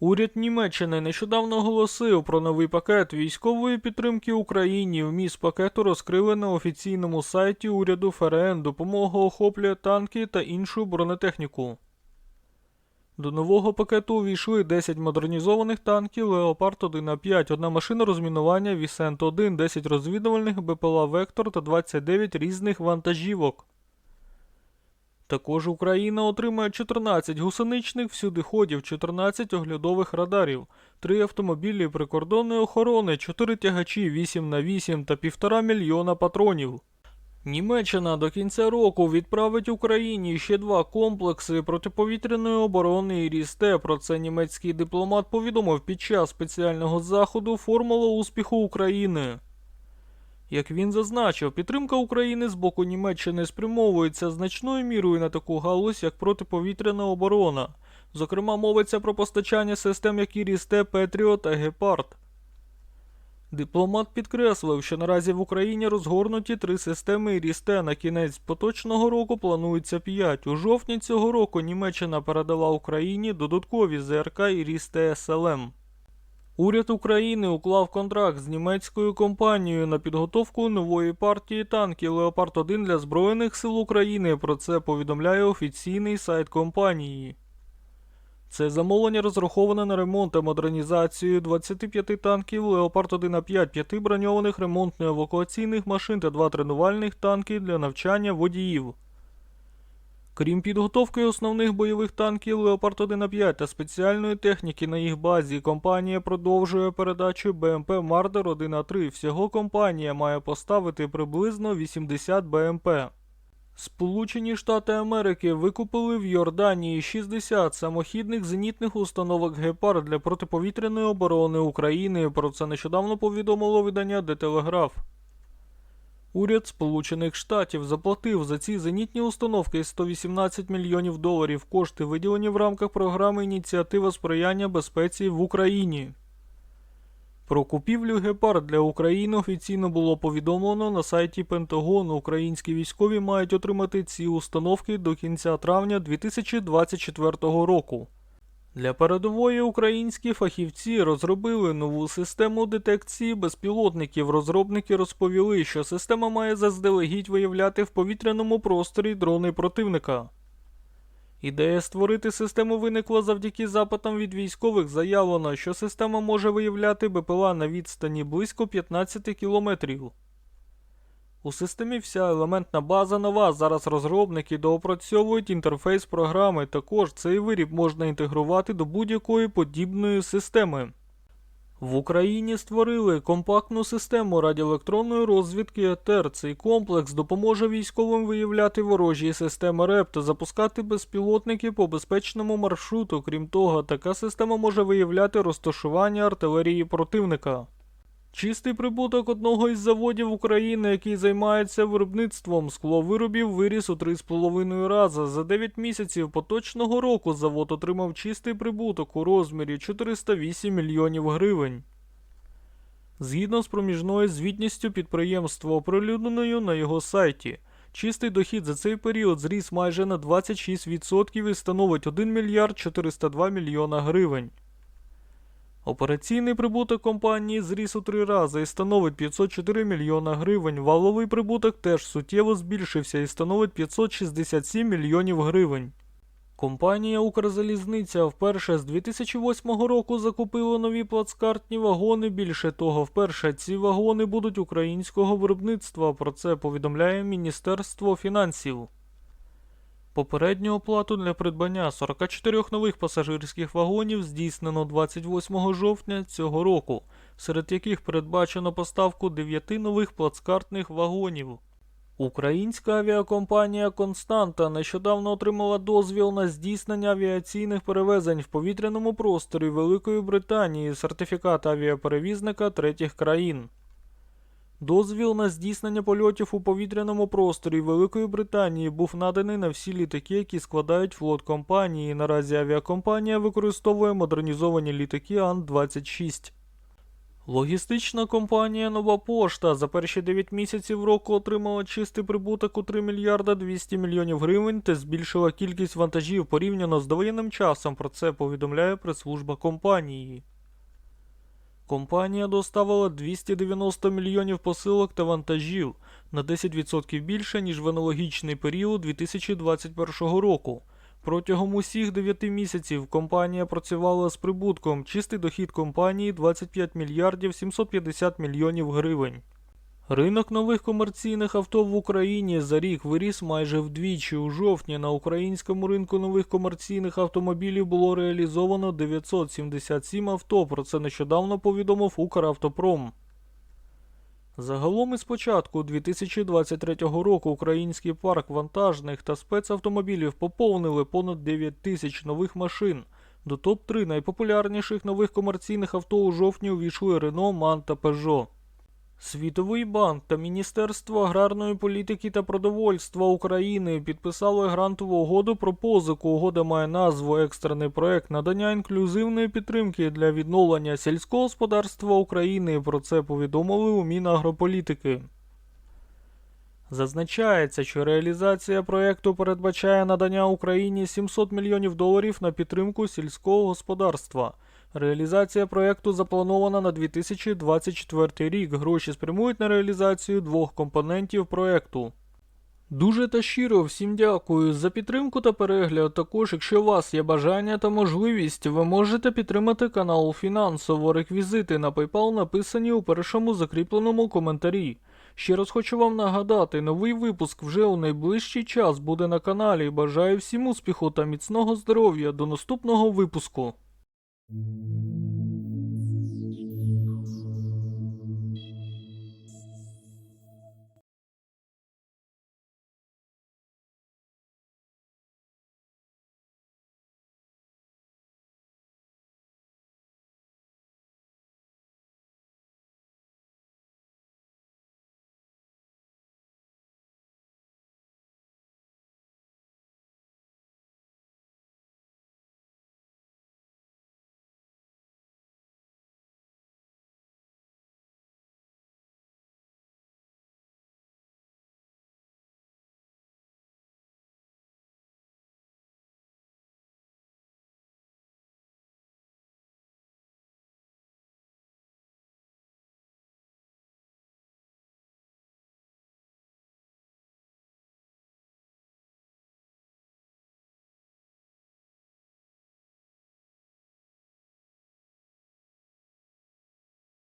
Уряд Німеччини нещодавно оголосив про новий пакет військової підтримки Україні. Вміст пакету розкрили на офіційному сайті уряду ФРН. Допомога охоплює танки та іншу бронетехніку. До нового пакету увійшли 10 модернізованих танків Леопард 1 а 5, одна машина розмінування Вісент 1, 10 розвідувальних БПЛА Вектор та 29 різних вантажівок. Також Україна отримає 14 гусеничних всюдиходів, 14 оглядових радарів, 3 автомобілі прикордонної охорони, 4 тягачі 8 на 8 та 1,5 мільйона патронів. Німеччина до кінця року відправить Україні ще два комплекси протиповітряної оборони і Рісте. Про це німецький дипломат повідомив під час спеціального заходу Формула успіху України. Як він зазначив, підтримка України з боку Німеччини спрямовується значною мірою на таку галузь, як протиповітряна оборона. Зокрема, мовиться про постачання систем, як і Рісте, Петріо та Гепард. Дипломат підкреслив, що наразі в Україні розгорнуті три системи Ірісте. На кінець поточного року планується п'ять. У жовтні цього року Німеччина передала Україні додаткові ЗРК Ірісте СЛМ. Уряд України уклав контракт з німецькою компанією на підготовку нової партії танків Леопард 1 для Збройних сил України. Про це повідомляє офіційний сайт компанії. Це замовлення розраховане на ремонт та модернізацію 25 танків Леопард 1 а 5, 5 броньованих ремонтно-евакуаційних машин та 2 тренувальних танки для навчання водіїв. Крім підготовки основних бойових танків Леопард 1 а 5 та спеціальної техніки на їх базі, компанія продовжує передачу БМП Мардер 1 а 3 Всього компанія має поставити приблизно 80 БМП. Сполучені Штати Америки викупили в Йорданії 60 самохідних зенітних установок Гепард для протиповітряної оборони України. Про це нещодавно повідомило видання «Де Телеграф». Уряд Сполучених Штатів заплатив за ці зенітні установки 118 мільйонів доларів кошти, виділені в рамках програми Ініціатива сприяння безпеці в Україні. Про купівлю гепард для України офіційно було повідомлено на сайті Пентагону. Українські військові мають отримати ці установки до кінця травня 2024 року. Для передової українські фахівці розробили нову систему детекції безпілотників. Розробники розповіли, що система має заздалегідь виявляти в повітряному просторі дрони противника. Ідея створити систему виникла завдяки запитам від військових. Заявлено, що система може виявляти БПЛА на відстані близько 15 кілометрів. У системі вся елементна база нова. Зараз розробники доопрацьовують інтерфейс програми. Також цей виріб можна інтегрувати до будь-якої подібної системи. В Україні створили компактну систему радіоелектронної розвідки ЕТЕР. Цей комплекс допоможе військовим виявляти ворожі системи РЕП та запускати безпілотники по безпечному маршруту. Крім того, така система може виявляти розташування артилерії противника. Чистий прибуток одного із заводів України, який займається виробництвом скловиробів, виріс у 3,5 рази. За 9 місяців поточного року завод отримав чистий прибуток у розмірі 408 мільйонів гривень. Згідно з проміжною звітністю підприємства, оприлюдненою на його сайті, чистий дохід за цей період зріс майже на 26% і становить 1 мільярд 402 мільйона гривень. Операційний прибуток компанії зріс у три рази і становить 504 мільйона гривень. Валовий прибуток теж суттєво збільшився і становить 567 мільйонів гривень. Компанія Укрзалізниця вперше з 2008 року закупила нові плацкартні вагони. Більше того, вперше ці вагони будуть українського виробництва. Про це повідомляє Міністерство фінансів. Попередню оплату для придбання 44 нових пасажирських вагонів здійснено 28 жовтня цього року, серед яких передбачено поставку 9 нових плацкартних вагонів. Українська авіакомпанія Константа нещодавно отримала дозвіл на здійснення авіаційних перевезень в повітряному просторі Великої Британії, сертифікат авіаперевізника третіх країн. Дозвіл на здійснення польотів у повітряному просторі Великої Британії був наданий на всі літаки, які складають флот компанії. Наразі авіакомпанія використовує модернізовані літаки Ан-26. Логістична компанія Нова Пошта за перші 9 місяців року отримала чистий прибуток у 3 мільярда 200 мільйонів гривень та збільшила кількість вантажів порівняно з довоєнним часом. Про це повідомляє прес-служба компанії. Компанія доставила 290 мільйонів посилок та вантажів на 10% більше, ніж в аналогічний період 2021 року. Протягом усіх 9 місяців компанія працювала з прибутком. Чистий дохід компанії 25 мільярдів 750 мільйонів гривень. Ринок нових комерційних авто в Україні за рік виріс майже вдвічі. У жовтні на українському ринку нових комерційних автомобілів було реалізовано 977 авто. Про це нещодавно повідомив Укравтопром. Загалом із початку 2023 року український парк вантажних та спецавтомобілів поповнили понад 9 тисяч нових машин. До топ-3 найпопулярніших нових комерційних авто у жовтні увійшли Renault, MAN та Peugeot. Світовий банк та Міністерство аграрної політики та продовольства України підписали грантову угоду про позику. Угода має назву Екстрений проект надання інклюзивної підтримки для відновлення сільського господарства України. Про це повідомили у Мінагрополітики. Зазначається, що реалізація проекту передбачає надання Україні 700 мільйонів доларів на підтримку сільського господарства. Реалізація проекту запланована на 2024 рік. Гроші спрямують на реалізацію двох компонентів проекту. Дуже та щиро всім дякую за підтримку та перегляд. Також, якщо у вас є бажання та можливість, ви можете підтримати канал фінансово. Реквізити на PayPal написані у першому закріпленому коментарі. Ще раз хочу вам нагадати, новий випуск вже у найближчий час буде на каналі. Бажаю всім успіху та міцного здоров'я. До наступного випуску. Thank you.